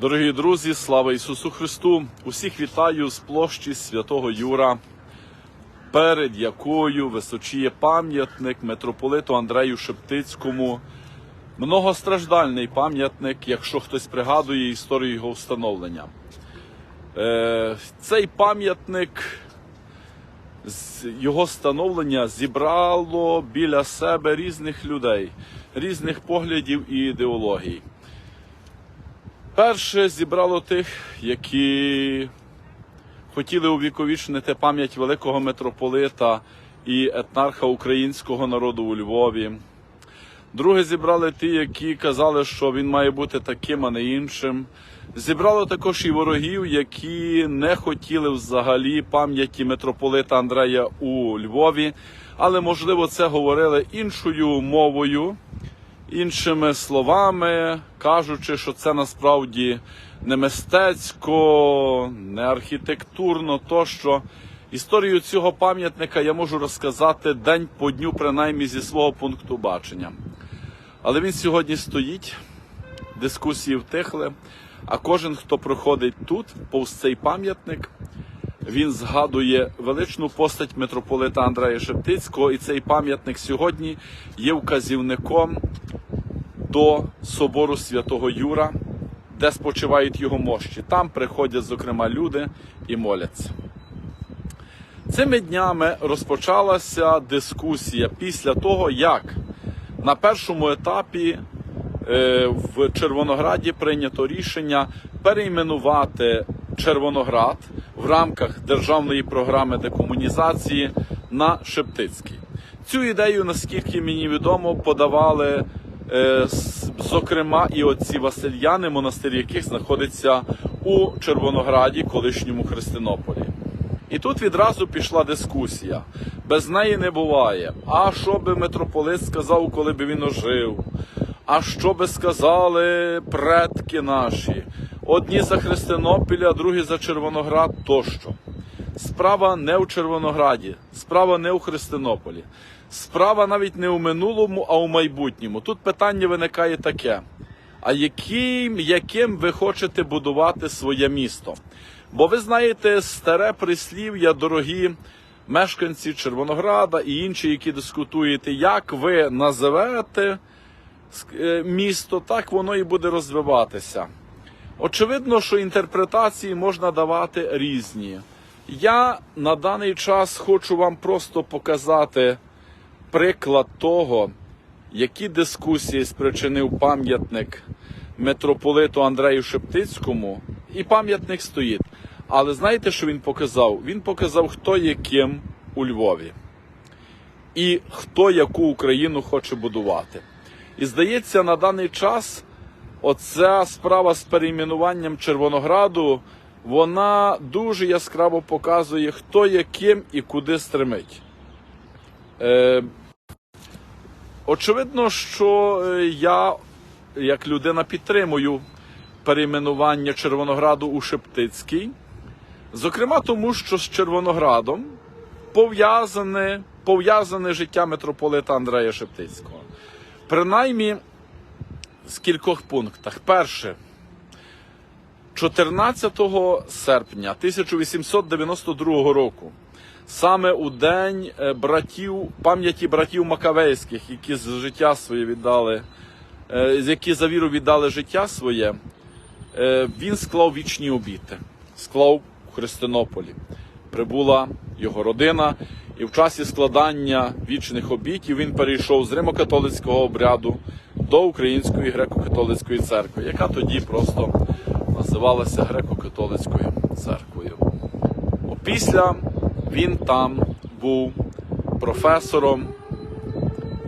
Дорогі друзі, слава Ісусу Христу! Усіх вітаю з площі святого Юра, перед якою височіє пам'ятник митрополиту Андрею Шептицькому. Многостраждальний пам'ятник, якщо хтось пригадує історію його встановлення. Е, цей пам'ятник його становлення зібрало біля себе різних людей, різних поглядів і ідеологій. Перше зібрало тих, які хотіли увіковічнити пам'ять великого митрополита і етнарха українського народу у Львові. Друге зібрали ті, які казали, що він має бути таким, а не іншим. Зібрало також і ворогів, які не хотіли взагалі пам'яті митрополита Андрея у Львові, але можливо це говорили іншою мовою, іншими словами, кажучи, що це насправді не мистецько, не архітектурно, тощо. Історію цього пам'ятника я можу розказати день по дню, принаймні зі свого пункту бачення. Але він сьогодні стоїть, дискусії втихли. А кожен, хто проходить тут, повз цей пам'ятник, він згадує величну постать митрополита Андрея Шептицького, і цей пам'ятник сьогодні є вказівником до собору святого Юра, де спочивають його мощі. Там приходять, зокрема, люди і моляться. Цими днями розпочалася дискусія після того, як на першому етапі е, в Червонограді прийнято рішення перейменувати Червоноград в рамках державної програми декомунізації на Шептицький. Цю ідею, наскільки мені відомо, подавали зокрема і отці Васильяни, монастир яких знаходиться у Червонограді, колишньому Христинополі. І тут відразу пішла дискусія. Без неї не буває. А що би митрополит сказав, коли б він ожив? А що би сказали предки наші? Одні за Христинопіль, а другі за Червоноград тощо. Справа не у Червонограді, справа не у Христинополі. Справа навіть не у минулому, а у майбутньому. Тут питання виникає таке: а яким, яким ви хочете будувати своє місто? Бо ви знаєте старе прислів'я, дорогі мешканці Червонограда і інші, які дискутуєте, як ви називаєте е, місто, так воно і буде розвиватися. Очевидно, що інтерпретації можна давати різні. Я на даний час хочу вам просто показати приклад того, які дискусії спричинив пам'ятник митрополиту Андрею Шептицькому, і пам'ятник стоїть. Але знаєте, що він показав? Він показав, хто є ким у Львові і хто яку Україну хоче будувати. І здається, на даний час оця справа з перейменуванням Червонограду, вона дуже яскраво показує, хто є ким і куди стремить. Е, очевидно, що е, я, як людина, підтримую перейменування Червонограду у Шептицький. Зокрема, тому що з Червоноградом пов'язане, пов'язане життя митрополита Андрея Шептицького. Принаймні з кількох пунктах. Перше, 14 серпня 1892 року, саме у день е, братів, пам'яті братів Макавейських, які з життя своє віддали, е, які за віру віддали життя своє, е, він склав вічні обіти, склав у Христинополі. Прибула його родина, і в часі складання вічних обітів він перейшов з римокатолицького обряду до Української греко-католицької церкви, яка тоді просто називалася греко-католицькою церквою. Опісля він там був професором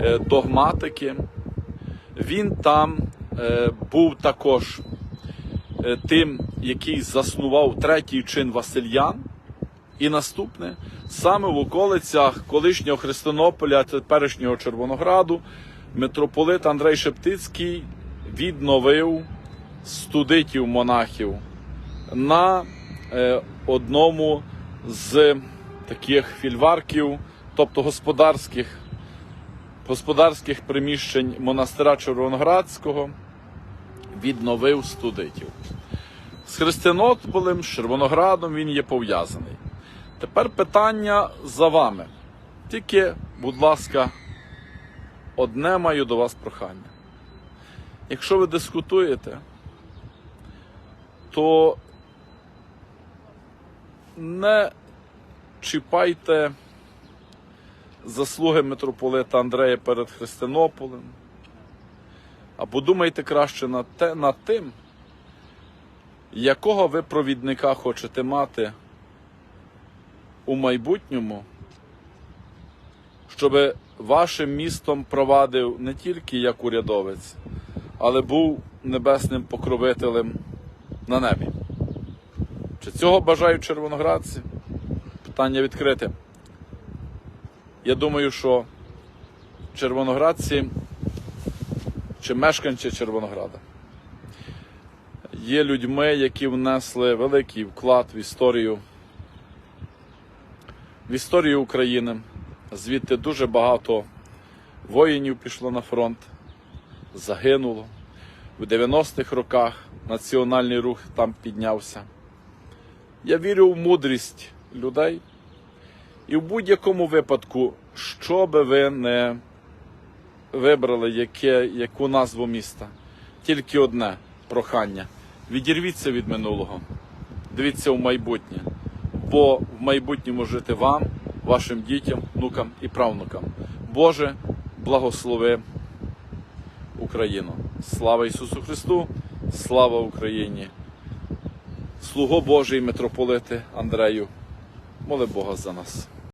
е, догматики. Він там е, був також е, тим, який заснував третій чин Васильян. І наступне, саме в околицях колишнього Христонополя, теперішнього Червонограду, митрополит Андрей Шептицький відновив студитів монахів на одному з таких фільварків, тобто господарських, господарських приміщень монастира Червоноградського, відновив студитів. З Христинополем, з Червоноградом він є пов'язаний. Тепер питання за вами. Тільки, будь ласка, одне маю до вас прохання. Якщо ви дискутуєте, то не чіпайте заслуги митрополита Андрея перед Христинополем, а подумайте краще над, те, над тим, якого ви провідника хочете мати у майбутньому, щоб вашим містом провадив не тільки як урядовець, але був небесним покровителем на небі. Чи цього бажають червоноградці? Питання відкрите. Я думаю, що червоноградці чи мешканці Червонограда є людьми, які внесли великий вклад в історію, в історію України. Звідти дуже багато воїнів пішло на фронт, загинуло. В 90-х роках національний рух там піднявся. Я вірю в мудрість людей. І в будь-якому випадку, що би ви не вибрали, яке, яку назву міста, тільки одне прохання. Відірвіться від минулого, дивіться в майбутнє, бо в майбутньому жити вам, вашим дітям, внукам і правнукам. Боже, благослови Україну. Слава Ісусу Христу, слава Україні! Слуго Божий, митрополити Андрею, моли Бога за нас.